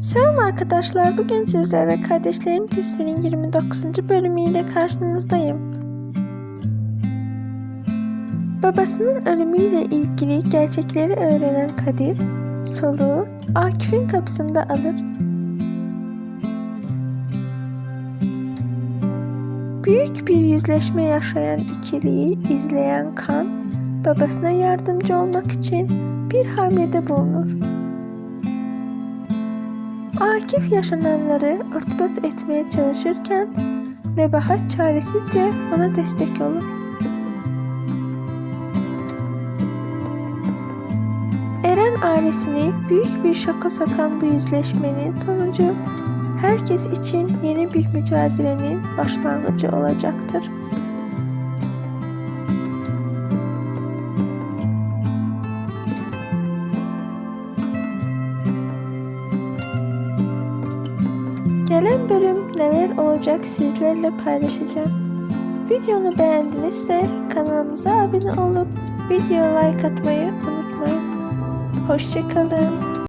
Selam arkadaşlar. Bugün sizlere Kardeşlerim dizisinin 29. bölümüyle karşınızdayım. Babasının ölümüyle ilgili gerçekleri öğrenen Kadir, soluğu Akif'in kapısında alır. Büyük bir yüzleşme yaşayan ikiliyi izleyen Kan, babasına yardımcı olmak için bir hamlede bulunur. Akif yaşananları örtbas etmeye çalışırken Nebahat çaresizce ona destek olur. Eren ailesini büyük bir şoka sokan bu yüzleşmenin sonucu herkes için yeni bir mücadelenin başlangıcı olacaktır. Gelen bölüm neler olacak sizlerle paylaşacağım. Videonu beğendinizse kanalımıza abone olup video like atmayı unutmayın. Hoşçakalın.